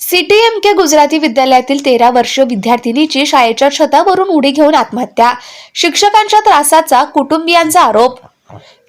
CTM के गुजराती विद्यालयातील तेरा वर्ष विद्यार्थिनीची शाळेच्या छतावरून उडी घेऊन आत्महत्या. शिक्षकांच्या त्रासाचा कुटुंबियांचा आरोप.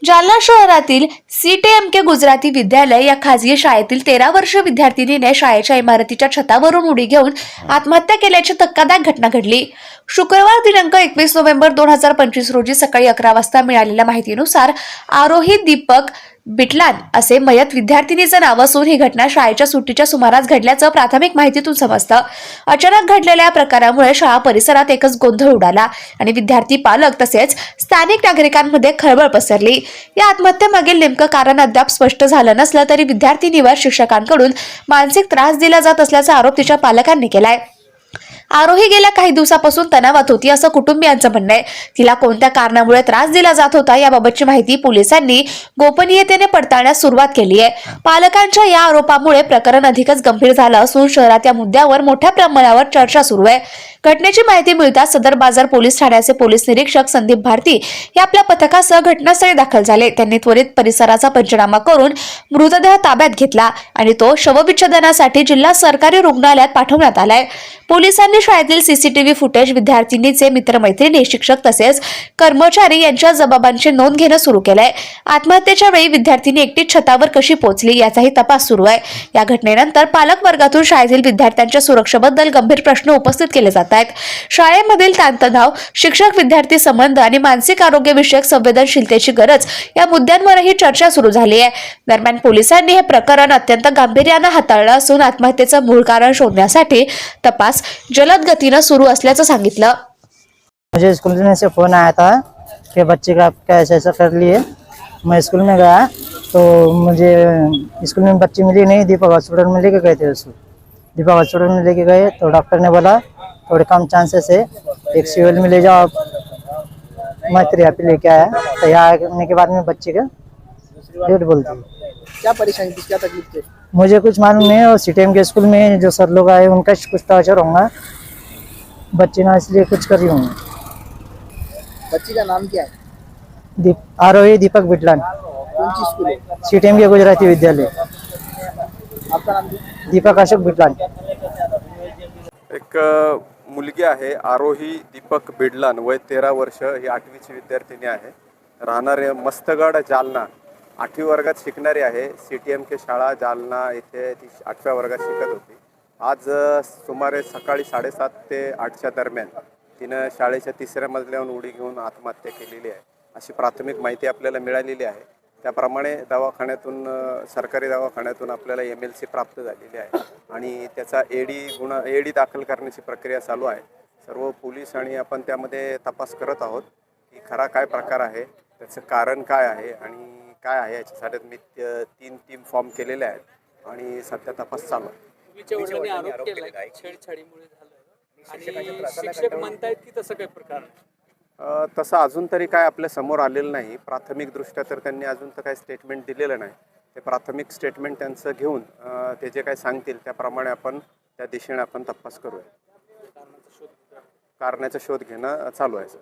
जालना शहरातील सीटीएम के गुजराती विद्यालय या खाजगी शाळेतील तेरा वर्ष विद्यार्थिनीने शाळेच्या इमारतीच्या छतावरून उडी घेऊन आत्महत्या केल्याची धक्कादायक घटना घडली. शुक्रवार दिनांक एकवीस नोव्हेंबर दोन हजार पंचवीस रोजी सकाळी अकरा वाजता मिळालेल्या माहितीनुसार आरोही दीपक बिटलान असे मयत विद्यार्थिनीचं नाव असून ही घटना शाळेच्या सुट्टीच्या सुमारास घडल्याचं प्राथमिक माहितीतून समजतं. अचानक घडलेल्या प्रकारामुळे शाळा परिसरात एकच गोंधळ उडाला आणि विद्यार्थी पालक तसेच स्थानिक नागरिकांमध्ये खळबळ पसरली. या आत्महत्येमागील नेमकं कारण अद्याप स्पष्ट झालं नसलं तरी विद्यार्थिनीवर शिक्षकांकडून मानसिक त्रास दिला जात असल्याचा आरोप तिच्या पालकांनी केलाय. आरोही गेल्या काही दिवसापासून तणावात होती असं कुटुंबियांचं म्हणणं आहे. तिला कोणत्या कारणामुळे त्रास दिला जात होता याबाबतची माहिती पोलिसांनी गोपनीयतेने पडताळण्यास सुरुवात केली आहे. पालकांच्या या आरोपामुळे प्रकरण अधिकच गंभीर झालं असून शहरात या मुद्द्यावर मोठ्या प्रमाणावर चर्चा सुरू आहे. घटनेची माहिती मिळताच सदर बाजार पोलीस ठाण्याचे पोलीस निरीक्षक संदीप भारती हे आपल्या पथकासह घटनास्थळी दाखल झाले. त्यांनी त्वरित परिसराचा पंचनामा करून मृतदेह ताब्यात घेतला आणि तो शवविच्छेदनासाठी जिल्हा सरकारी रुग्णालयात पाठवण्यात आलाय. पोलिसांनी शाळेतील सीसीटीव्ही फुटेज विद्यार्थिनीचे मित्रमैत्रिणी शिक्षक तसेच कर्मचारी यांच्या जबाबांची नोंद घेणं सुरू केलंय. आत्महत्येच्या वेळी विद्यार्थिनी एकटीच छतावर कशी पोहोचली याचाही तपास सुरू आहे. या घटनेनंतर पालक वर्गातून शाळेतील विद्यार्थ्यांच्या सुरक्षेबद्दल गंभीर प्रश्न उपस्थित केले जात आहेत. शाळेमधील ताणतणाव शिक्षक विद्यार्थी संबंध आणि मानसिक आरोग्य विषयक संवेदनशीलतेची गरज या मुद्द्यांवरही चर्चा सुरू झाली आहे. दरम्यान पोलिसांनी हे प्रकरण अत्यंत गांभीर्यानं हाताळलं असून आत्महत्येचं मूळ कारण शोधण्यासाठी तपास जलद गतीनं सुरू असल्याचं सांगितलं. मुझे स्कूल में से फ़ोन आया था कि बच्चे का आपका ऐसा ऐसा कर लिए मैं स्कूल में गया. तो मुझे स्कूल में बच्ची मिली नहीं. दीपक हॉस्पिटल में लेके गए थे उसको. दीपक हॉस्पिटल में लेके गए. तो डॉक्टर ने बोला थोड़े कम चांसेस है. एक सिविल में ले जाओ आप. मैं फिर यहाँ पे लेके आया. तो यहाँ आने के बाद में बच्चे का डेट बोलती है। क्या परेशानी थी? क्या तकलीफ़ थी? मुझे कुछ मालूम नहीं और सी के स्कूल में जो सर लोग आए उनका कुछ टॉर्चर होगा। बच्चे ना इसलिए कुछ कर रही होंगे बच्ची का नाम क्या है? दीप आरोही दीपक बिटलान। कौन सी स्कूल है? सीटीएम के गुजराती विद्यालय। आपका नाम दीपक अशोक बिटलान। एक मुलगी आहे आरोही दीपक बिडलान वय तेरा वर्ष ही आठवीची विद्यार्थिनी आहे. राहणारे मस्तगड जालना. आठवी वर्गात शिकणारी आहे. सी टी एम के शाळा जालना येथे ती आठव्या वर्गात शिकत होती. आज सुमारे सकाळी साडेसात ते आठच्या दरम्यान तिनं शाळेच्या तिसऱ्या मजल्यावर उडी घेऊन आत्महत्या केलेली आहे. अशी प्राथमिक माहिती आपल्याला मिळालेली आहे. त्याप्रमाणे दवाखान्यातून सरकारी दवाखान्यातून आपल्याला एम एल सी प्राप्त झालेली आहे आणि त्याचा एडी गुन्हा एडी दाखल करण्याची प्रक्रिया चालू आहे. सर्व पोलीस आणि आपण त्यामध्ये तपास करत आहोत की खरा काय प्रकार आहे त्याचं कारण काय आहे आणि काय आहे याच्यासाठी मी तीन टीम फॉर्म केलेले आहेत आणि सध्या तपास चालू आहे. तसं काही प्रकार नाही. अ, तसं अजून तरी काय आपल्यासमोर आलेलं नाही. प्राथमिकदृष्ट्या तर त्यांनी अजून तर काही स्टेटमेंट दिलेलं नाही. ते प्राथमिक स्टेटमेंट त्यांचं घेऊन ते जे काय सांगतील त्याप्रमाणे आपण त्या दिशेने आपण तपास करूया. कारणाचा शोध घेणं चालू आहे सर.